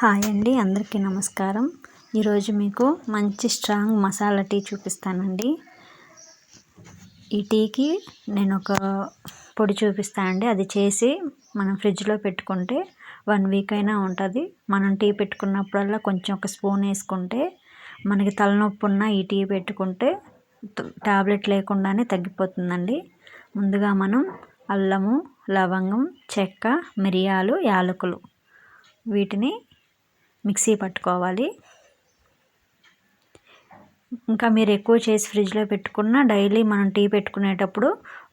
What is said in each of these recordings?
Hi అండి అందరికీ నమస్కారం. ఈరోజు మీకు మంచి స్ట్రాంగ్ మసాలా టీ చూపిస్తానండి. ఈ టీకి నేను ఒక పొడి చూపిస్తానండి అది చేసి మనం ఫ్రిడ్జ్లో పెట్టుకుంటే వన్ వీక్ అయినా ఉంటుంది. మనం టీ పెట్టుకున్నప్పుడల్లా కొంచెం ఒక స్పూన్ వేసుకుంటే మనకి తలనొప్పి ఉన్న ఈ టీ పెట్టుకుంటే టాబ్లెట్ లేకుండానే తగ్గిపోతుందండి. ముందుగా మనం అల్లము లవంగం చెక్క మిరియాలు యాలకులు వీటిని మిక్సీ పట్టుకోవాలి. ఇంకా మీరు ఎక్కువ చేసి ఫ్రిడ్జ్లో పెట్టుకున్న డైలీ మనం టీ పెట్టుకునేటప్పుడు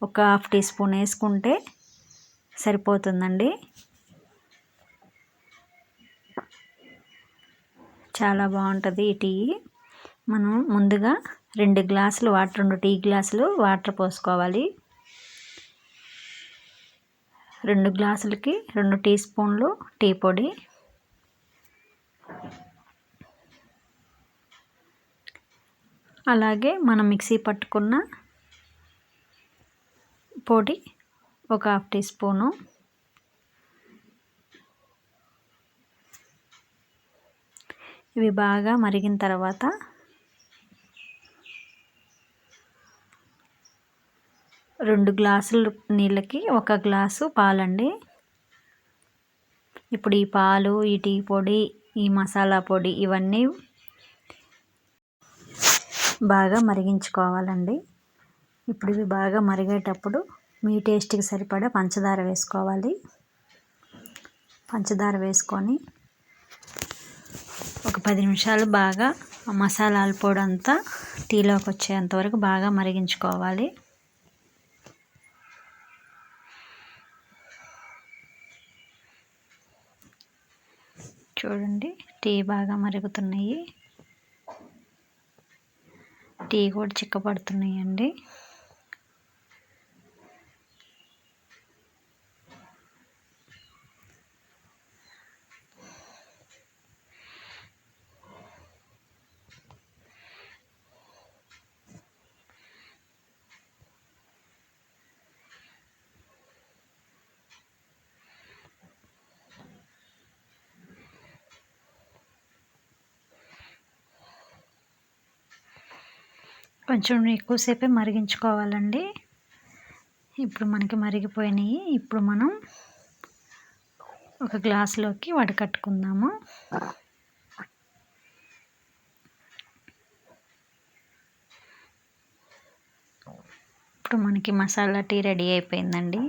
ఒక హాఫ్ టీ స్పూన్ వేసుకుంటే సరిపోతుందండి. చాలా బాగుంటుంది ఈ టీ. మనం ముందుగా రెండు గ్లాసులు వాటర్ రెండు టీ గ్లాసులు వాటర్ పోసుకోవాలి. రెండు గ్లాసులకి రెండు టీ స్పూన్లు టీ పొడి అలాగే మనం మిక్సీ పట్టుకున్న పొడి ఒక హాఫ్ టీ స్పూను. ఇవి బాగా మరిగిన తర్వాత రెండు గ్లాసులు నీళ్ళకి ఒక గ్లాసు పాలండి. ఇప్పుడు ఈ పాలు ఈ టీ పొడి ఈ మసాలా పొడి ఇవన్నీ బాగా మరిగించుకోవాలండి. ఇప్పుడు ఇవి బాగా మరిగేటప్పుడు మీ టేస్ట్కి సరిపడా పంచదార వేసుకోవాలి. పంచదార వేసుకొని ఒక పది నిమిషాలు బాగా మసాలాలు పొడి అంతా టీలోకి వచ్చేంత వరకు బాగా మరిగించుకోవాలి. చూడండి టీ బాగా మరుగుతున్నాయి. టీ కూడా చిక్కపడుతున్నాయండి కొంచెం ఎక్కువసేపే మరిగించుకోవాలండి. ఇప్పుడు మనకి మరిగిపోయినాయి. ఇప్పుడు మనం ఒక గ్లాసులోకి వడకట్టుకుందాము ఇప్పుడు మనకి మసాలా టీ రెడీ అయిపోయిందండి.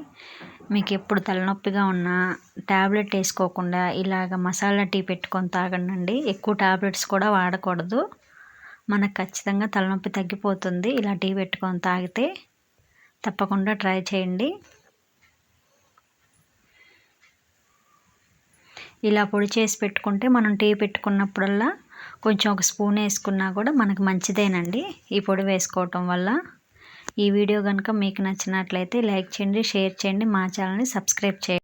మీకు ఎప్పుడు తలనొప్పిగా ఉన్నా ట్యాబ్లెట్ వేసుకోకుండా ఇలాగ మసాలా టీ పెట్టుకొని తాగండి ఎక్కువ ట్యాబ్లెట్స్ కూడా వాడకూడదు. మనకు ఖచ్చితంగా తలనొప్పి తగ్గిపోతుంది. ఇలా టీ పెట్టుకొని తాగితే తప్పకుండా ట్రై చేయండి. ఇలా పొడి చేసి పెట్టుకుంటే మనం టీ పెట్టుకున్నప్పుడల్లా కొంచెం ఒక స్పూన్ వేసుకున్నా కూడా మనకు మంచిదేనండి. ఈ పొడి వేసుకోవటం వల్ల. ఈ వీడియో కనుక మీకు నచ్చినట్లయితే లైక్ చేయండి షేర్ చేయండి మా ఛానల్ని సబ్స్క్రైబ్ చేయండి.